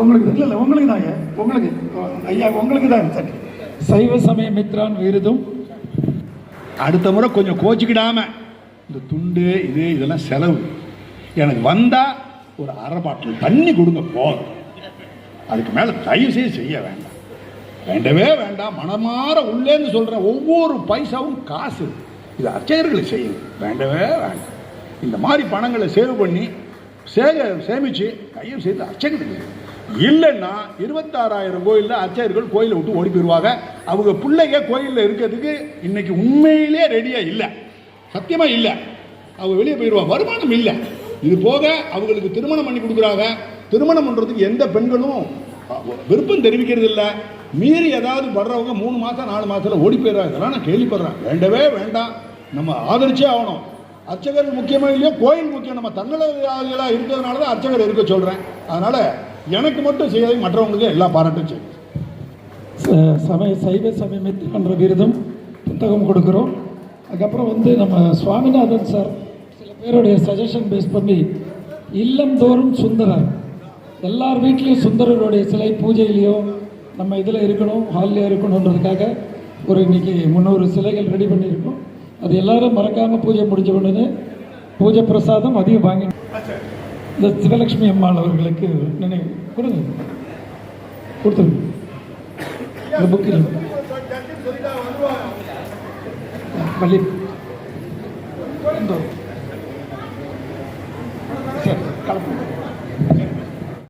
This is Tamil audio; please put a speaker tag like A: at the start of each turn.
A: உங்களுக்கு இல்லை இல்லை உங்களுக்கு தாங்க. உங்களுக்கு ஐயா உங்களுக்கு தான் சரி.
B: சைவ சமய மித்ரான் விருதும்.
C: அடுத்த முறை கொஞ்சம் கோச்சிக்கிடாம இந்த துண்டு இது இதெல்லாம் செலவு. எனக்கு வந்தா ஒரு அரை பாட்டில் தண்ணி கொடுங்க போதும். அதுக்கு மேல தயவு செய்து செய்ய வேண்டாம். வேண்டவே வேண்டாம். மனமாற உள்ளேன்னு சொல்ற ஒவ்வொரு பைசாவும் காசு. இது அர்ச்சகர்களை செய்யுங்க வேண்டவே வேண்டாம். இந்த மாதிரி பணங்களை சேவ் பண்ணி சேக சேமிச்சு தயவு செய்து அர்ச்சகர்களுக்கு செய்யுங்க. இல்லைன்னா இருபத்தாறாயிரம் கோயிலில் அர்ச்சகர்கள் கோயிலை விட்டு ஓடி போயிடுவாங்க அவங்க பிள்ளைங்க கோயிலில் இருக்கிறதுக்கு இன்னைக்கு உண்மையிலே ரெடியாக இல்லை. சத்தியமாக இல்லை. அவங்க வெளியே போயிடுவாங்க வருமானம் இல்லை. இது போக அவங்களுக்கு திருமணம் பண்ணி கொடுக்குறாங்க. திருமணம் பண்ணுறதுக்கு எந்த பெண்களும் விருப்பம் தெரிவிக்கிறது இல்லை. மீறி ஏதாவது வர்றவங்க மூணு மாதம் நாலு மாதத்தில் ஓடி போயிடுறாங்க. இதெல்லாம் நான் கேள்விப்படுறேன். வேண்டவே வேண்டாம். நம்ம ஆதரிச்சே ஆகணும். அர்ச்சகர்கள் முக்கியமாக இல்லையோ? கோயில் முக்கியம். நம்ம தன்னலாக இருக்கிறதுனால தான் அர்ச்சகர் இருக்க சொல்கிறேன் அதனால் எனக்கு மட்டும் செய்யாத மற்றவங்களுக்கு எல்லா பாராட்டும் செய்யும்.
B: சமய சைவ சமய மித்ரான்ற விருதும் புத்தகம் கொடுக்குறோம். அதுக்கப்புறம் வந்து நம்ம சுவாமிநாதன் சார் சில பேருடைய சஜஷன் பேஸ் பண்ணி இல்லந்தோறும் சுந்தரர். எல்லார் வீட்லேயும் சுந்தரருடைய சிலை பூஜையிலையோ நம்ம இதில் இருக்கணும் ஹாலில் இருக்கணுன்றதுக்காக ஒரு இன்னைக்கு முந்நூறு சிலைகள் ரெடி பண்ணியிருக்கோம். அது எல்லாரும் மறக்காமல் பூஜை முடிஞ்ச உடனே பூஜை பிரசாதம் அதையும் வாங்கி இந்த சிவலட்சுமி அம்மாள் அவர்களுக்கு நினை கொடுங்க. கொடுத்துருங்க. இந்த புக்கில் மல்லி. கிளம்பு